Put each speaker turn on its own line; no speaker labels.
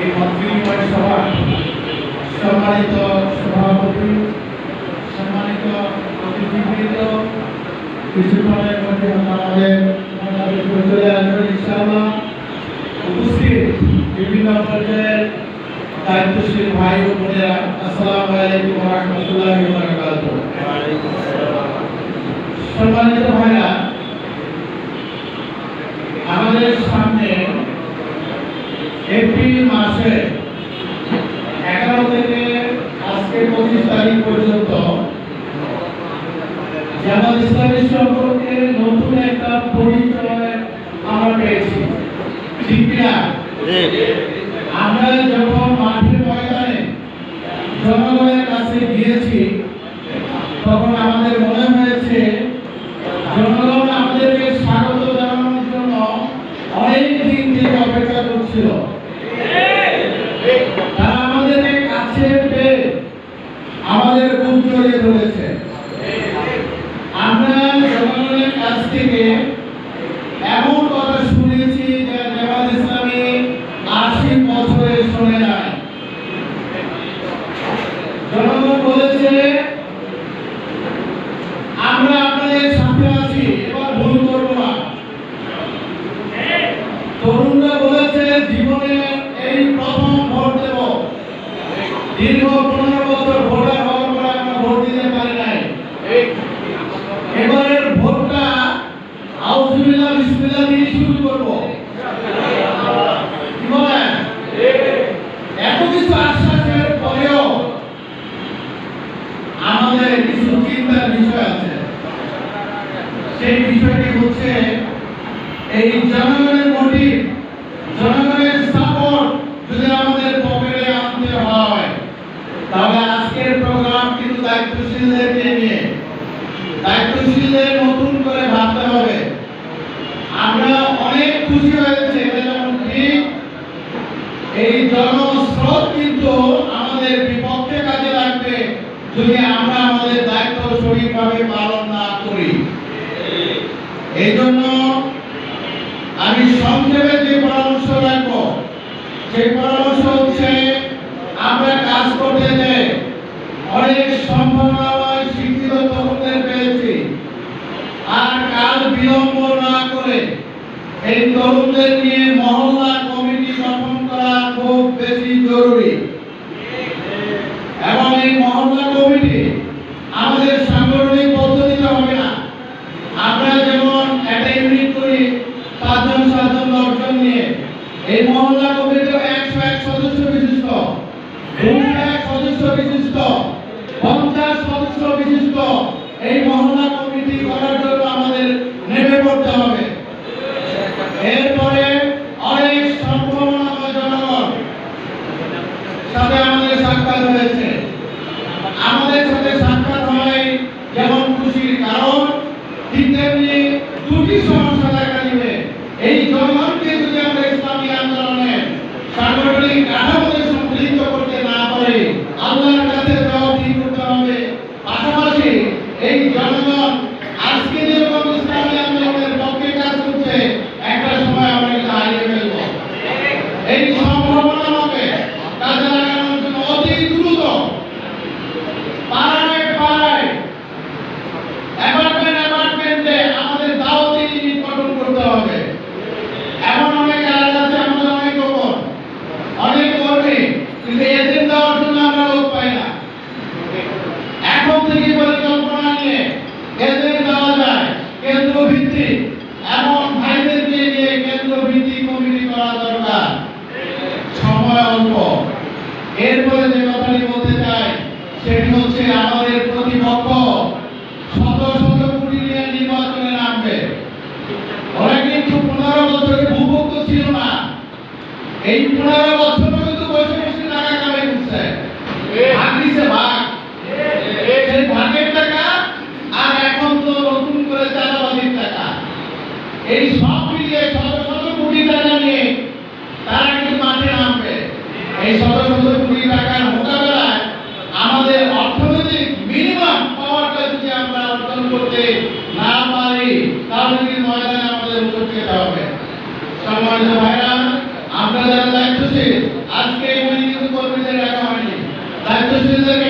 এই মন্ত্রীময় সভা সম্মানিত সভাপতি, সম্মানিত অতিথিবৃন্দ কিছুক্ষণের মধ্যে আমাদের চলে আসবেন ইনশাআল্লাহ। উপস্থিত বিভিন্ন ভাই ও বোনেরা, আসসালামু আলাইকুম রাহমাতুল্লাহি আমাদের সামনে এপ্রিল মাসে এগারো থেকে আজকে পঁচিশ তারিখ পর্যন্ত জামাত ইসলামী সম্পর্কে নতুন একটা পরিচয় আমরা পেয়েছি। ঠিক কিনা আমরা যখন মাঠে ময়দানে জনগণের কাছে গিয়েছি তখন আমাদের মনে হয়েছে জনগণ আমাদেরকে স্বাগত জানানোর জন্য অনেক দিন থেকে অপেক্ষা করছিল তারা আমাদেরকে কাছে পেয়ে আমাদের বুক জড়িয়ে ধরেছে আমরা জনগণের কাছ থেকে এমন কথা শুনেছি যে জামাত ইসলামী আশি বছরে শোনে নাই জনগণ বলেছে আমরা আপনাদের সাথে আছি এবার ভুল করব না তরুণরা বলেছে জীবনে এই প্রথম ভোট দেব পনেরো বছর ভোটার হওয়ার পরে আমরা ভোট দিতে পারি নাই। এবারের ভোটটা আউজুবিল্লাহ, বিসমিল্লাহ দিয়ে এত কিছু আশ্বাসের পরেও আমাদের কিছু চিন্তার বিষয় আছে। সেই বিষয়টি হচ্ছে, এই জনগণের মোটিভ জনগণের সাপোর্ট যদি আমাদের পকেটে আনতে হয় তাহলে আজকের প্রোগ্রাম কিন্তু দায়িত্বশীলদেরকে নিয়ে দায়িত্বশীলদের নতুন করে ভাবতে হবে। আমরা অনেক খুশি হয়েছে এই জনস্রোত কিন্তু আমাদের বিপক্ষে কাজে লাগবে যদি আমরা আমাদের দায়িত্ব সঠিকভাবে পালন না করি। এই জন্য আমি সংক্ষেপে যে পরামর্শ রাখব, সেই পরামর্শ হচ্ছে আমরা কাজ করতে যে অনেক সম্ভাবনাময় শিক্ষিত তরুণদের পেয়েছি। আর কাজ বিলম্ব না করে এই তরুণদের নিয়ে মহল্লা কমিটি গঠন করা খুব বেশি জরুরি। এবং এই মহল্লা কমিটি আমাদের সাংগঠনিক পদ্ধতিতে হবে না। আমরা যেমন একটা করি, পাঁচজন, সাতজন, দশজন নিয়ে। এই মহল্লা একশো এক সদস্য বিশিষ্ট। দুশো এক সদস্য বিশিষ্ট। পঞ্চাশ বিশিষ্ট এই মহল্লা কমিটি করার জন্য আমাদের নেমে পড়তে হবে। এরপরে অনেক সম্ভাবনা জনগণ সাথে আমাদের সাক্ষাৎ হয়েছে আমাদের সাথে সাক্ষাৎ হয় যেমন খুশির কারণ ঠিক তেমনি দুটি সমস্যা দেখা দিবে এই জনগণকে যদি আমরা ইসলামী আন্দোলনে সাংগঠনিক কাঠামোতে সম্পৃক্ত করতে না পারি আল্লাহর কাছে জবাবদিহি করতে হবে পাশাপাশি এই জনগণ আজকে যেরকম ইসলামী আন্দোলনের পক্ষে কাজ করছে একটা সময় আমরা এটা হারিয়ে ফেলব এই সম্ভাবনাকে কাজে লাগানোর জন্য অতি দ্রুত পাড়ায় পাড়ায় অ্যাপার্টমেন্ট অ্যাপার্টমেন্টে আমাদের দাওয়াতি ইউনিট গঠন করতে হবে এমন অনেক এলাকা আছে আমাদের অনেক গোপন অনেক কর্মী কিন্তু এজেন্ট দেওয়ার জন্য আমরা লোক পাই না এখন থেকে পরিকল্পনা নিয়ে এজেন্ট দেওয়া যায় কেন্দ্র ভিত্তিক এমন ভাইদেরকে নিয়ে কেন্দ্র ভিত্তিক কমিটি করা দরকার সময় অল্প এরপরে যে কথাটি বলতে চাই সেটি হচ্ছে আমাদের প্রতিপক্ষ শত শত কোটি নিয়ে নির্বাচনে নামবে ওরা কিন্তু পনেরো বছরে ভূভুক্ত ছিল না এই বছর কিন্তু বসে বসে টাকা কামাই করছে। ভাগ দিছে ভাগ। সেই ভাগের টাকা আর এখন তো নতুন করে চাঁদাবাজির টাকা। এই সব মিলিয়ে শত শত কোটি টাকা নিয়ে তারা কিন্তু মাঠে নামবে। এই শত শত কোটি টাকার মোকাবেলায় আমাদের অর্থনৈতিক মিনিমাম পাওয়ারটা যদি আমরা অর্জন করতে না পারি তাহলে কিন্তু ময়দানে আমাদের উপস্থিত হবে। সম্মানিত ভাইরা আপনারা যারা দায়িত্বশীল আজকে এই কিন্তু কর্মীদের রাখা হয়নি। দায়িত্বশীলদেরকে